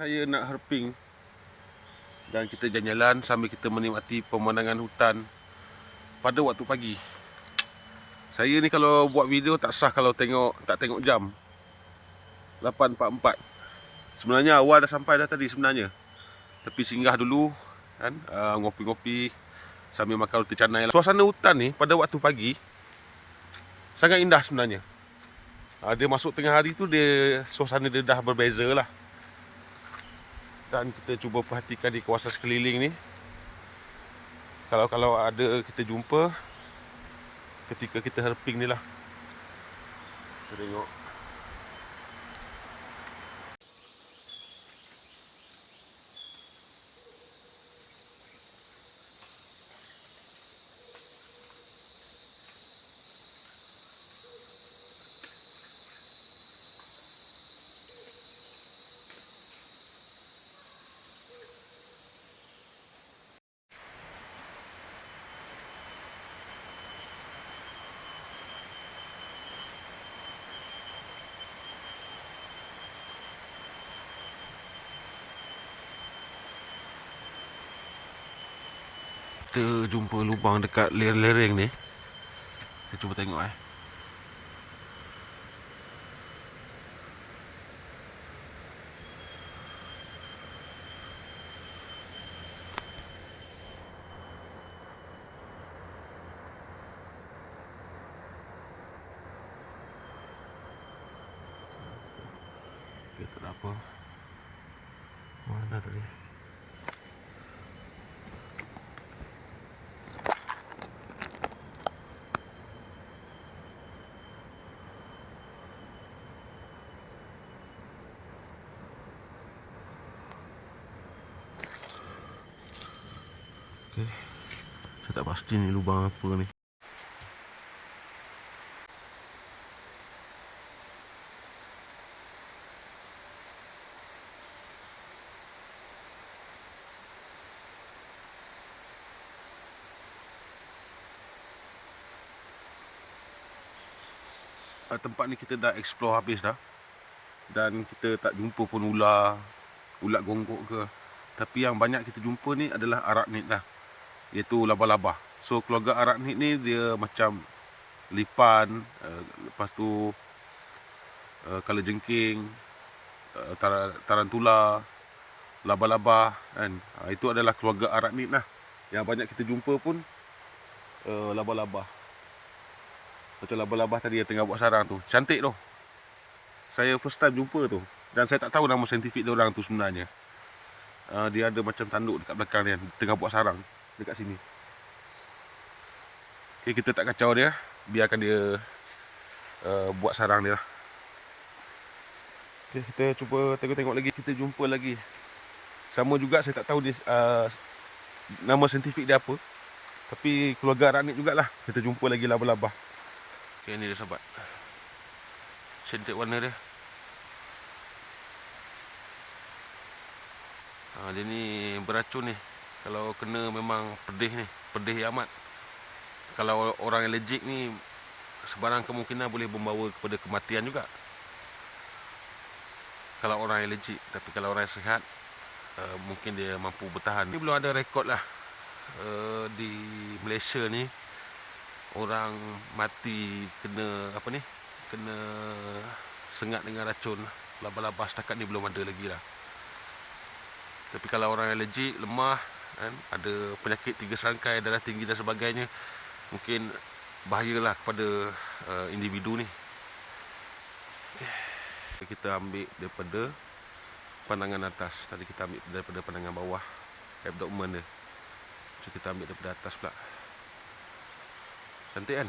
Saya nak herping dan kita jalan-jalan sambil kita menikmati pemandangan hutan pada waktu pagi. Saya ni kalau buat video tak sah kalau tengok tak tengok jam. 8.44. Sebenarnya awal dah sampai dah tadi sebenarnya. Tapi singgah dulu kan uh, ngopi-ngopi sambil makan roti canai. lah. Suasana hutan ni pada waktu pagi sangat indah sebenarnya. Uh, dia masuk tengah hari tu dia suasana dia dah berbeza lah dan kita cuba perhatikan di kawasan sekeliling ni. Kalau kalau ada kita jumpa ketika kita herping ni lah. Kita tengok kita jumpa lubang dekat lereng-lereng ni. Kita cuba tengok eh. Okay, tak ada apa. Mana tadi Okay. Saya tak pasti ni lubang apa ni. Ah, Tempat ni kita dah explore habis dah. Dan kita tak jumpa pun ular, ulat gonggok ke. Tapi yang banyak kita jumpa ni adalah arachnid lah. Iaitu laba-laba. So keluarga arachnid ni dia macam lipan, uh, lepas tu uh, kala jengking, uh, tar- tarantula, laba-laba kan. Uh, itu adalah keluarga arachnid lah. Yang banyak kita jumpa pun uh, laba-laba. Macam laba-laba tadi yang tengah buat sarang tu. Cantik tu. Saya first time jumpa tu. Dan saya tak tahu nama saintifik dia orang tu sebenarnya uh, dia ada macam tanduk dekat belakang dia tengah buat sarang dekat sini. Okay, kita tak kacau dia, biarkan dia uh, buat sarang dia. lah. Kita cuba tengok-tengok lagi, kita jumpa lagi. Sama juga saya tak tahu dia uh, nama saintifik dia apa. Tapi keluarga arachnid jugalah. Kita jumpa lagi laba-laba. Okay, ni dia sahabat. Cantik warna dia. Ha, dia ni beracun ni. Kalau kena memang pedih ni. Pedih amat. Kalau orang allergic ni sebarang kemungkinan boleh membawa kepada kematian juga. Kalau orang allergic. Tapi kalau orang sihat uh, mungkin dia mampu bertahan. Ni belum ada rekod lah. Uh, di Malaysia ni orang mati kena apa ni? Kena sengat dengan racun laba-laba setakat ni belum ada lagi lah. Tapi kalau orang allergic, lemah, kan, ada penyakit tiga serangkai, darah tinggi dan sebagainya, mungkin bahayalah kepada uh, individu ni. Kita ambil daripada pandangan atas. Tadi kita ambil daripada pandangan bawah, abdomen dia. So kita ambil daripada atas pula. Cantik kan?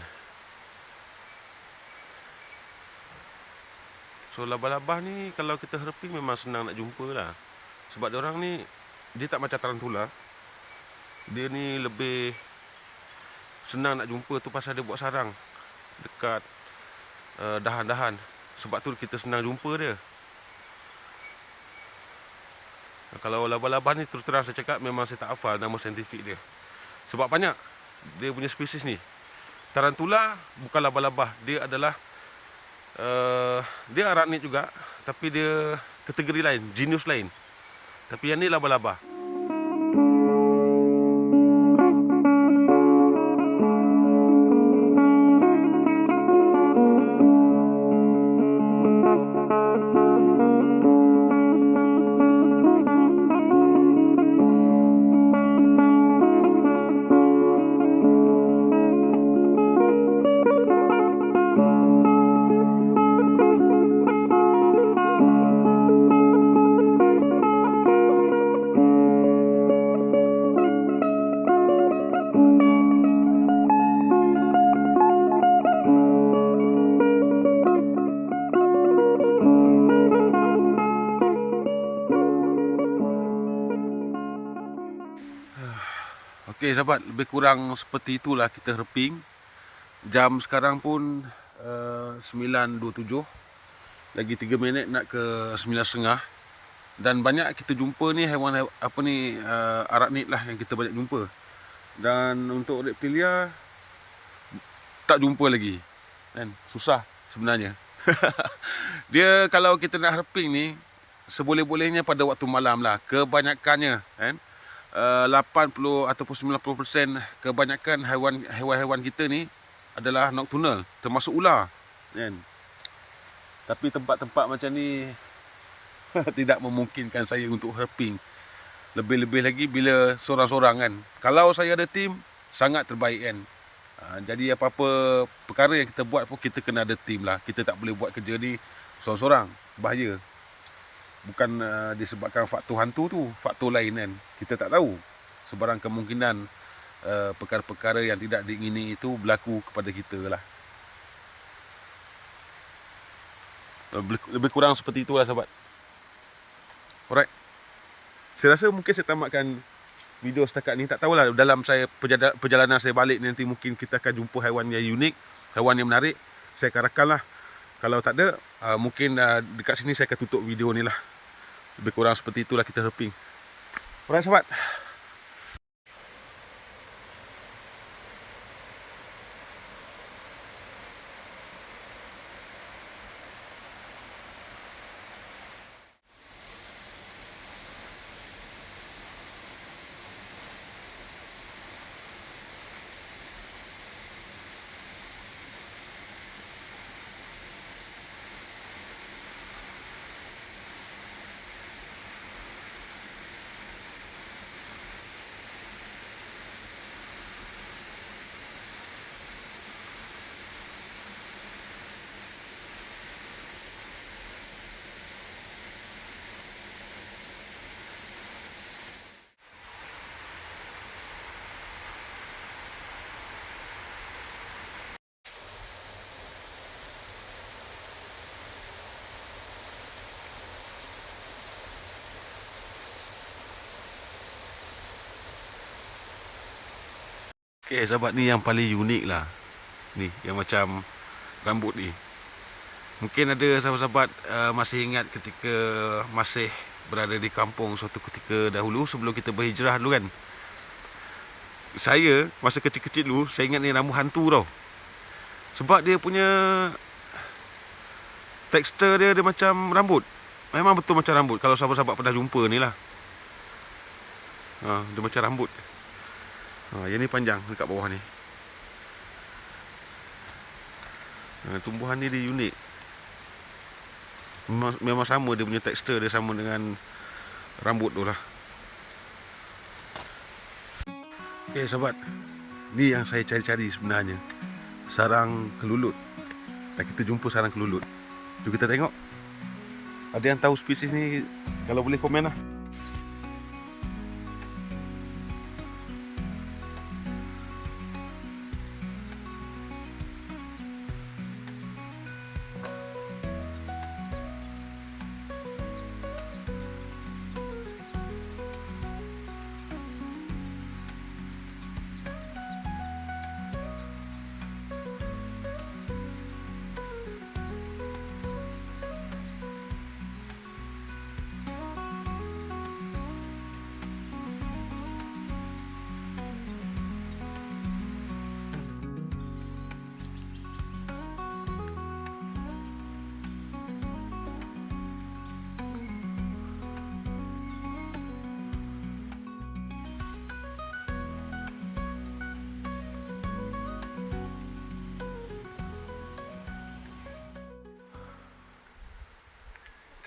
So labah-labah ni kalau kita herping memang senang nak jumpa lah. Sebab orang ni dia tak macam tarantula. Dia ni lebih senang nak jumpa tu pasal dia buat sarang dekat uh, dahan-dahan. Sebab tu kita senang jumpa dia. Kalau laba-laba ni terus terang saya cakap memang saya tak hafal nama saintifik dia. Sebab banyak dia punya spesies ni. Tarantula bukan laba-laba, dia adalah uh, dia arachnid juga tapi dia kategori lain, genus lain. Tapi yang ni laba-laba. Okey sahabat, lebih kurang seperti itulah kita herping. Jam sekarang pun uh, 9.27. Lagi 3 minit nak ke 9.30. Dan banyak kita jumpa ni haiwan apa ni uh, arachnid lah yang kita banyak jumpa. Dan untuk reptilia tak jumpa lagi. Kan? Susah sebenarnya. Dia kalau kita nak herping ni seboleh-bolehnya pada waktu malam lah. Kebanyakannya kan. Uh, 80 ataupun 90% kebanyakan haiwan haiwan-haiwan kita ni adalah nocturnal termasuk ular kan? Tapi tempat-tempat macam ni tidak memungkinkan saya untuk herping. Lebih-lebih lagi bila seorang-seorang kan? Kalau saya ada tim sangat terbaik kan? Ha, jadi apa-apa perkara yang kita buat pun kita kena ada tim lah. Kita tak boleh buat kerja ni seorang-seorang bahaya bukan uh, disebabkan faktor hantu tu faktor lain kan. Kita tak tahu. Sebarang kemungkinan uh, perkara-perkara yang tidak diingini itu berlaku kepada kita lah. Lebih, kurang seperti itulah sahabat. Alright. Saya rasa mungkin saya tamatkan video setakat ni. Tak tahulah dalam saya perjalanan, perjalanan saya balik nanti mungkin kita akan jumpa haiwan yang unik haiwan yang menarik. Saya akan rakam lah kalau tak ada uh, mungkin uh, dekat sini saya akan tutup video ni lah lebih kurang seperti itulah kita herping alright sahabat Okay, sahabat ni yang paling unik lah. Ni, yang macam rambut ni. Mungkin ada sahabat-sahabat uh, masih ingat ketika masih berada di kampung suatu ketika dahulu sebelum kita berhijrah dulu kan. Saya, masa kecil-kecil dulu, saya ingat ni rambut hantu tau. Sebab dia punya tekstur dia, dia macam rambut. Memang betul macam rambut. Kalau sahabat-sahabat pernah jumpa ni lah. Ha, dia macam rambut. Ha, yang ni panjang dekat bawah ni. Ha, tumbuhan ni dia unik. Memang, memang sama dia punya tekstur dia sama dengan rambut tu lah. Okay sahabat. Ni yang saya cari-cari sebenarnya. Sarang kelulut. Dan kita jumpa sarang kelulut. Jom kita tengok. Ada yang tahu spesies ni kalau boleh komen lah.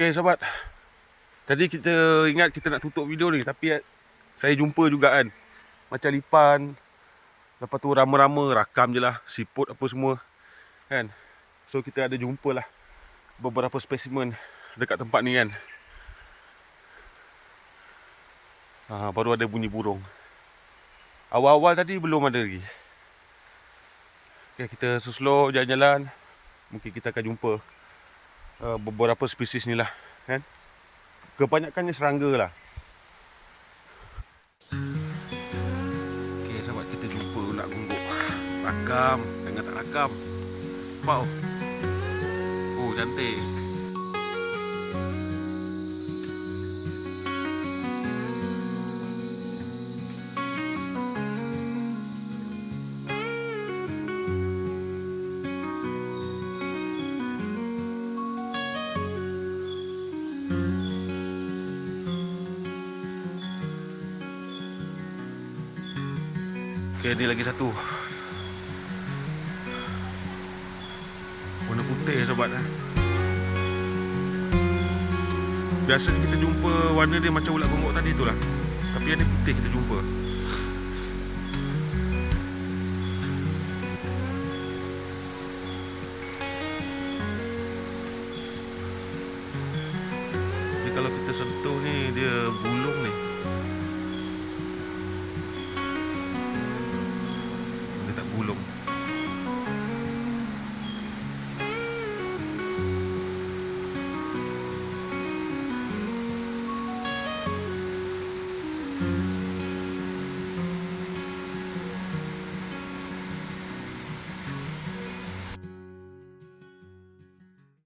Okay sahabat. Tadi kita ingat kita nak tutup video ni Tapi saya jumpa juga kan Macam lipan Lepas tu rama-rama rakam je lah Siput apa semua Kan. So kita ada jumpa lah Beberapa spesimen Dekat tempat ni kan. Ha, Baru ada bunyi burung. Awal-awal tadi belum ada lagi. Okay, kita slow jalan-jalan. Mungkin kita akan jumpa uh, Beberapa spesies ni lah kan? Kebanyakannya serangga lah. Okay sahabat kita jumpa ulat gungguk Rakam Jangan tak rakam Wow Oh cantik Okey, ni lagi satu. Warna putih sobat eh. Biasa kita jumpa warna dia macam ulat gonggok tadi itulah. Tapi yang ni putih kita jumpa.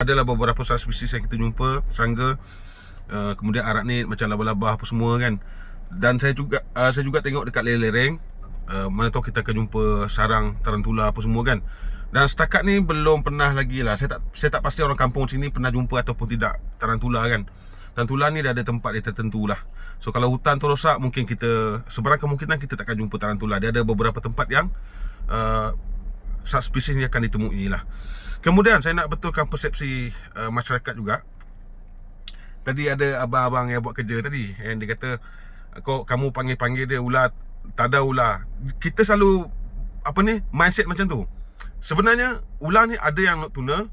Adalah beberapa spesies yang kita jumpa serangga uh, kemudian ni macam laba-laba apa semua kan. Dan saya juga uh, saya juga tengok dekat lereng-lereng uh, mana tahu kita akan jumpa sarang tarantula apa semua kan. Dan setakat ni belum pernah lagi lah. Saya tak saya tak pasti orang kampung sini pernah jumpa ataupun tidak tarantula kan. Tarantula ni dah ada tempat dia tertentu lah. So kalau hutan tu rosak mungkin kita sebarang kemungkinan kita takkan jumpa tarantula. Dia ada beberapa tempat yang uh, subspesies ni akan ditemui lah kemudian saya nak betulkan persepsi uh, masyarakat juga. Tadi ada abang-abang yang buat kerja tadi yang dia kata kau kamu panggil-panggil dia ular tak ada ular. Kita selalu apa ni mindset macam tu. Sebenarnya ular ni ada yang nocturnal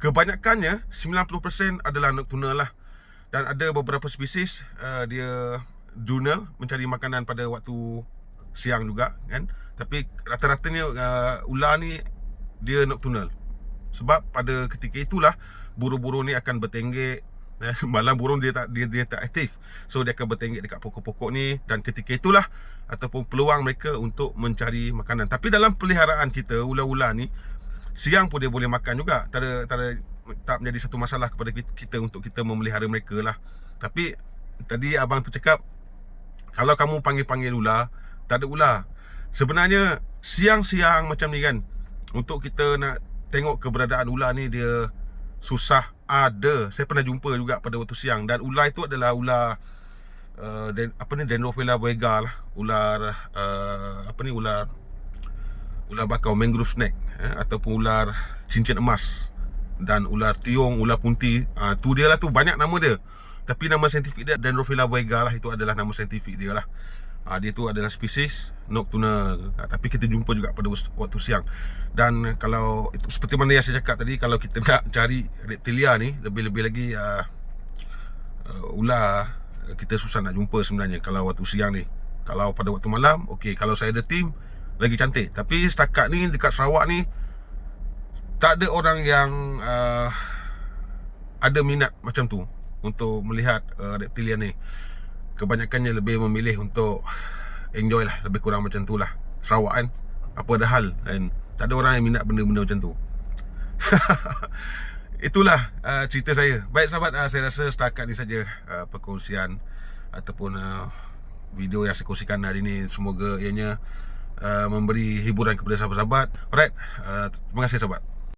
kebanyakannya 90% adalah nocturnal lah. Dan ada beberapa spesies uh, dia diurnal mencari makanan pada waktu siang juga kan. Tapi rata-ratanya uh, ular ni dia nocturnal sebab pada ketika itulah burung-burung ni akan bertenggek eh, malam burung dia tak dia dia tak aktif. So dia akan bertenggek dekat pokok-pokok ni dan ketika itulah ataupun peluang mereka untuk mencari makanan. Tapi dalam peliharaan kita ular-ular ni siang pun dia boleh makan juga. Tak ada tak ada tak menjadi satu masalah kepada kita untuk kita memelihara mereka lah. Tapi tadi abang tu cakap kalau kamu panggil-panggil ular, tak ada ular. Sebenarnya siang-siang macam ni kan untuk kita nak tengok keberadaan ular ni dia susah ada. Saya pernah jumpa juga pada waktu siang. Dan ular itu adalah ular uh, den, apa ni Dendrophila vega lah. Ular uh, apa ni ular ular bakau mangrove snake eh, ataupun ular cincin emas. Dan ular tiong ular punti. Uh, tu dia lah tu. Banyak nama dia. Tapi nama saintifik dia Dendrophila vega lah. Itu adalah nama saintifik dia lah Ha, dia tu adalah spesies nocturnal. Ha, Tapi kita jumpa juga pada waktu siang. Dan kalau itu Seperti mana yang saya cakap tadi Kalau kita nak cari reptilia ni Lebih-lebih lagi uh, uh, Ular Kita susah nak jumpa sebenarnya Kalau waktu siang ni. Kalau pada waktu malam Okey, kalau saya ada tim Lagi cantik. Tapi setakat ni Dekat Sarawak ni Tak ada orang yang uh, Ada minat macam tu Untuk melihat uh, reptilia ni kebanyakannya lebih memilih untuk enjoy lah lebih kurang macam tu lah. Sarawak kan apa ada hal kan tak ada orang yang minat benda-benda macam tu. Itulah uh, cerita saya. Baik sahabat uh, saya rasa setakat ni saja uh, perkongsian ataupun uh, video yang saya kongsikan hari ni. Semoga ianya uh, memberi hiburan kepada sahabat-sahabat. Alright uh, terima kasih sahabat